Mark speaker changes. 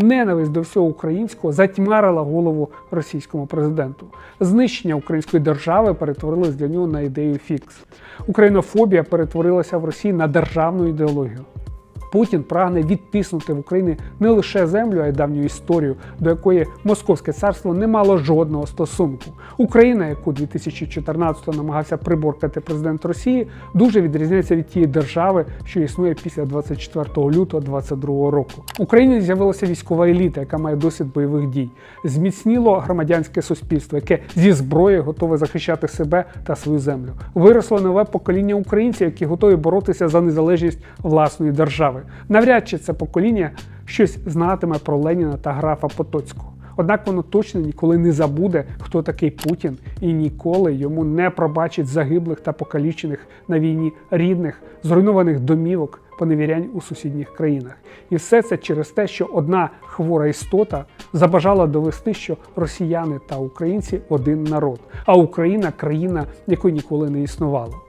Speaker 1: Ненависть до всього українського затьмарила голову російському президенту. Знищення української держави перетворилось для нього на ідею фікс. Українофобія перетворилася в Росії на державну ідеологію. Путін прагне відтиснути в Україні не лише землю, а й давню історію, до якої Московське царство не мало жодного стосунку. Україна, яку 2014-го намагався приборкати президент Росії, дуже відрізняється від тієї держави, що існує після 24 лютого 2022 року. В Україні з'явилася військова еліта, яка має досвід бойових дій. Зміцніло громадянське суспільство, яке зі зброєю готове захищати себе та свою землю. Виросло нове покоління українців, які готові боротися за незалежність власної держави. Навряд чи це покоління щось знатиме про Леніна та графа Потоцького. Однак воно точно ніколи не забуде, хто такий Путін, і ніколи йому не пробачить загиблих та покалічених на війні рідних, зруйнованих домівок, поневірянь у сусідніх країнах. І все це через те, що одна хвора істота забажала довести, що росіяни та українці один народ, а Україна країна, якої ніколи не існувало.